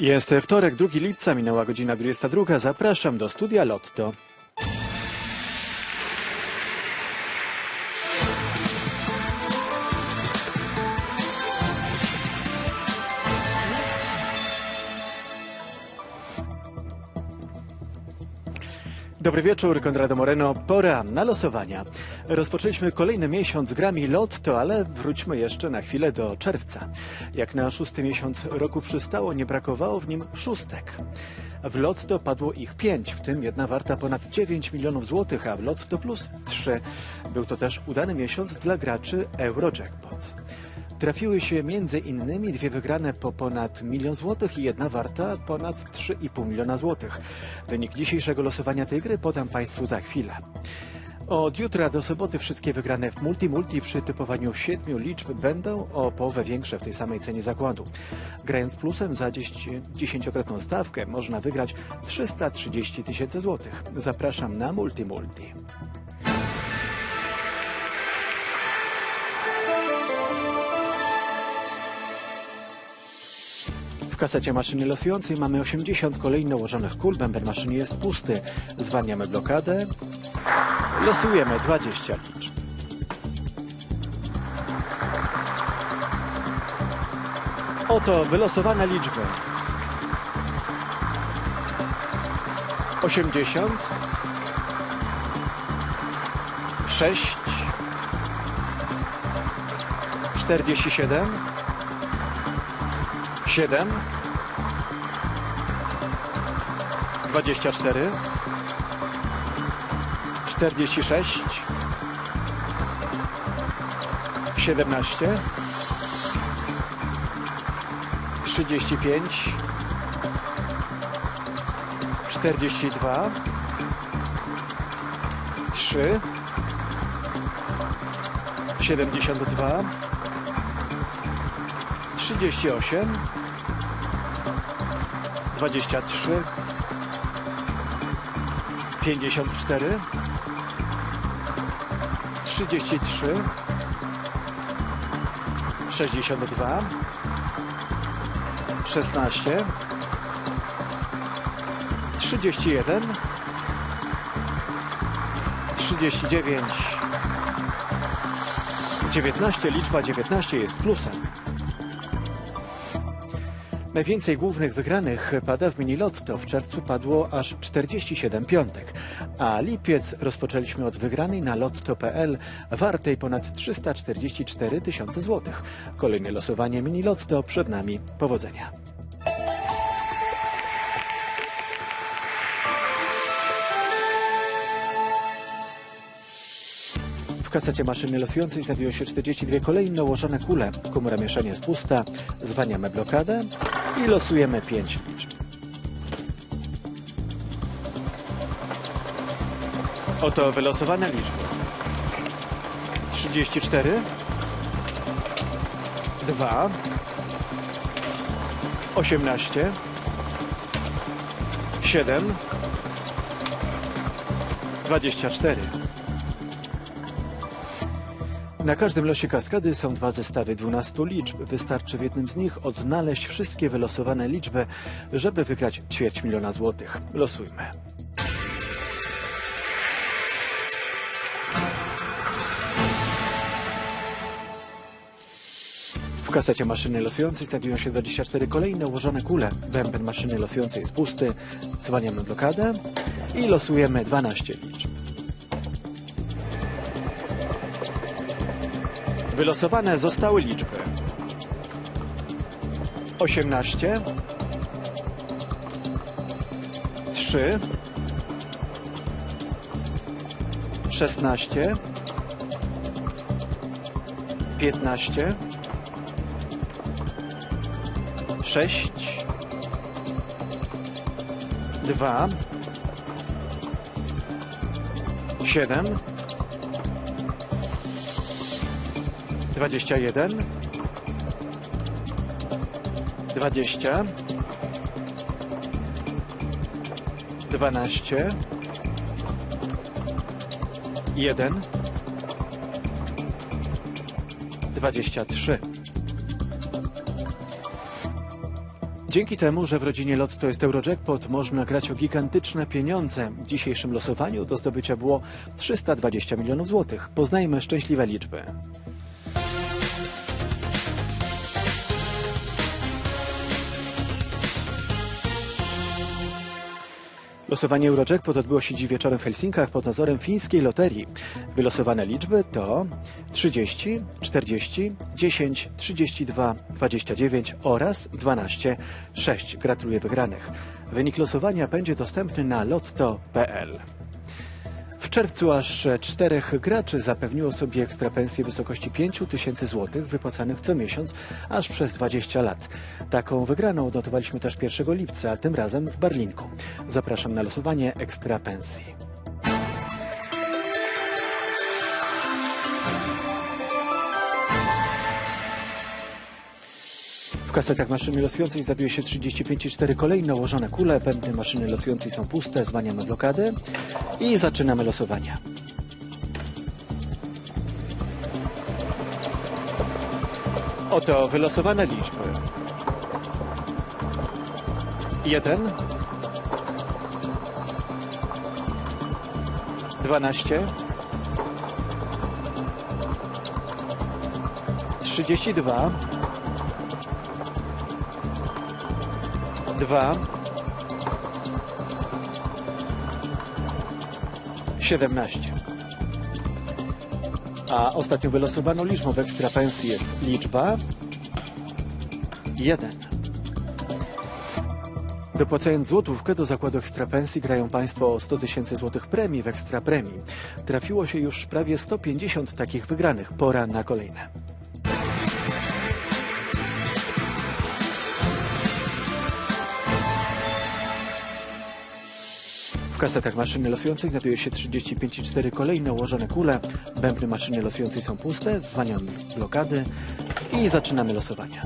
Jest wtorek, 2 lipca, minęła godzina 22. Zapraszam do studia Lotto. Dobry wieczór, Konrado Moreno. Pora na losowania. Rozpoczęliśmy kolejny miesiąc grami Lotto, ale wróćmy jeszcze na chwilę do czerwca. Jak na szósty miesiąc roku przystało, nie brakowało w nim szóstek. W Lotto padło ich pięć, w tym jedna warta ponad 9 milionów złotych, a w Lotto Plus trzy. Był to też udany miesiąc dla graczy Eurojackpot. Trafiły się innymi dwie wygrane po ponad milion złotych i jedna warta ponad 3,5 miliona złotych. Wynik dzisiejszego losowania tej gry podam Państwu za chwilę. Od jutra do soboty wszystkie wygrane w multi-multi przy typowaniu siedmiu liczb będą o połowę większe w tej samej cenie zakładu. Grając plusem za 10-krotną stawkę można wygrać 330 tysięcy złotych. Zapraszam na multi-multi. Kasecie maszyny losującej mamy 80 kolejno ułożonych kul. Bęben maszyny jest pusty. Zwalniamy blokadę. Losujemy 20 liczb. Oto wylosowane liczby. 80 6 47 7 24 46 17 35 42 3 72 38 23 54 33 62 16 31 39 19 liczba 19 jest plusem. Najwięcej głównych wygranych pada w mini lotto. W czerwcu padło aż 47 piątek, a lipiec rozpoczęliśmy od wygranej na lotto.pl wartej ponad 344 tysiące złotych. Kolejne losowanie mini lotto przed nami. Powodzenia. W kasecie maszyny losującej znajdują się 42 kolejno ułożone kule. Komora mieszania jest pusta. Zwaniamy blokadę i losujemy 5 liczb. Oto wylosowane liczby. 34 2 18 7 24 na każdym losie kaskady są dwa zestawy 12 liczb. Wystarczy w jednym z nich odnaleźć wszystkie wylosowane liczby, żeby wygrać ćwierć miliona złotych. Losujmy. W kasecie maszyny losującej znajdują się 24 kolejne ułożone kule. Bęben maszyny losującej jest pusty. Zwalniamy blokadę i losujemy 12 Wylosowane zostały liczby. 18 3 16 15 6 2 7 21 20 12 1 23 Dzięki temu, że w rodzinie Lotto jest Eurojackpot, można grać o gigantyczne pieniądze. W dzisiejszym losowaniu do zdobycia było 320 milionów złotych. Poznajmy szczęśliwe liczby. Losowanie Eurojackpot odbyło się dziś wieczorem w Helsinkach pod nadzorem fińskiej loterii. Wylosowane liczby to 30, 40, 10, 32, 29 oraz 12, 6. Gratuluję wygranych. Wynik losowania będzie dostępny na lotto.pl. W czerwcu aż czterech graczy zapewniło sobie ekstrapensję w wysokości 5 tysięcy złotych wypłacanych co miesiąc aż przez 20 lat. Taką wygraną odnotowaliśmy też 1 lipca, tym razem w Barlinku. Zapraszam na losowanie ekstrapensji. W kasetach maszyny losującej znajduje się 35,4 kolejne ułożone kule. Pędy maszyny losującej są puste, zwaniamy blokadę i zaczynamy losowania. Oto wylosowane liczby. 1 12 32 2 17 A ostatnią wylosowaną liczbą w ekstrapensji jest liczba 1 Dopłacając złotówkę do zakładu ekstrapensji grają Państwo o 100 tysięcy złotych premii w ekstrapremii. Trafiło się już prawie 150 takich wygranych. Pora na kolejne. Kasetach maszyny losującej znajduje się 35,4 kolejne ułożone kule. Bębny maszyny losującej są puste, zwaniamy blokady i zaczynamy losowania.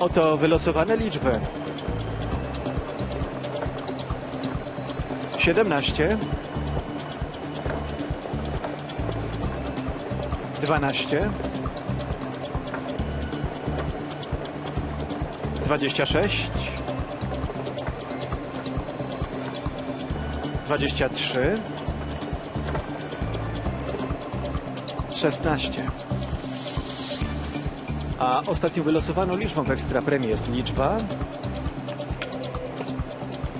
Oto wylosowane liczby. 17 12 26 23 16 A ostatnią wylosowaną liczbą w ekstrapremii jest liczba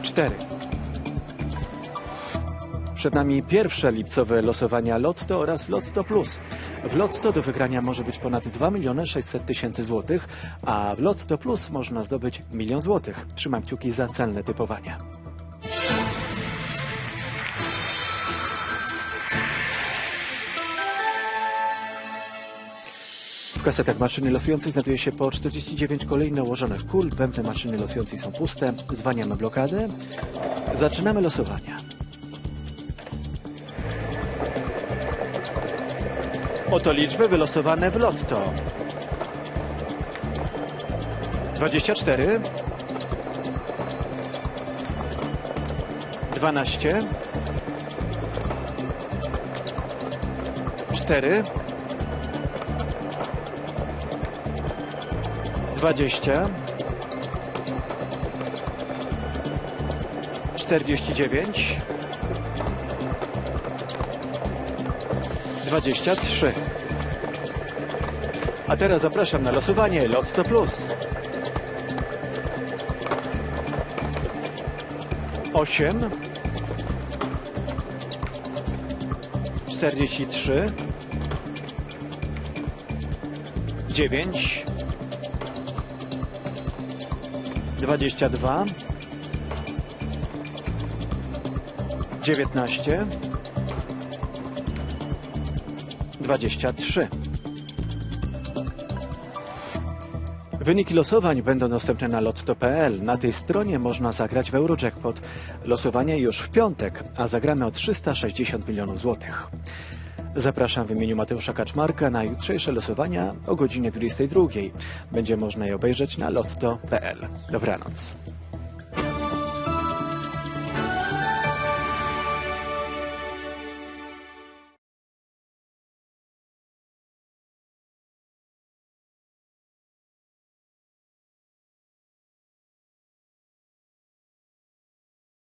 4 przed nami pierwsze lipcowe losowania Lotto oraz Lotto Plus. W Lotto do wygrania może być ponad 2 miliony 600 tysięcy złotych, a w Lotto Plus można zdobyć milion złotych. Trzymam kciuki za celne typowania. W kasetach maszyny losującej znajduje się po 49 kolejne ułożonych kul. Bębny maszyny losującej są puste. Zwaniamy blokadę. Zaczynamy losowania. Oto liczby wylosowane w lotto. 24 12 4 20 49 23. A teraz zapraszam na losowanie Lotto Plus. 8 43 9 22 19 23. Wyniki losowań będą dostępne na lotto.pl. Na tej stronie można zagrać w Eurojackpot. Losowanie już w piątek, a zagramy o 360 milionów złotych. Zapraszam w imieniu Mateusza Kaczmarka na jutrzejsze losowania o godzinie 22. Będzie można je obejrzeć na lotto.pl. Dobranoc.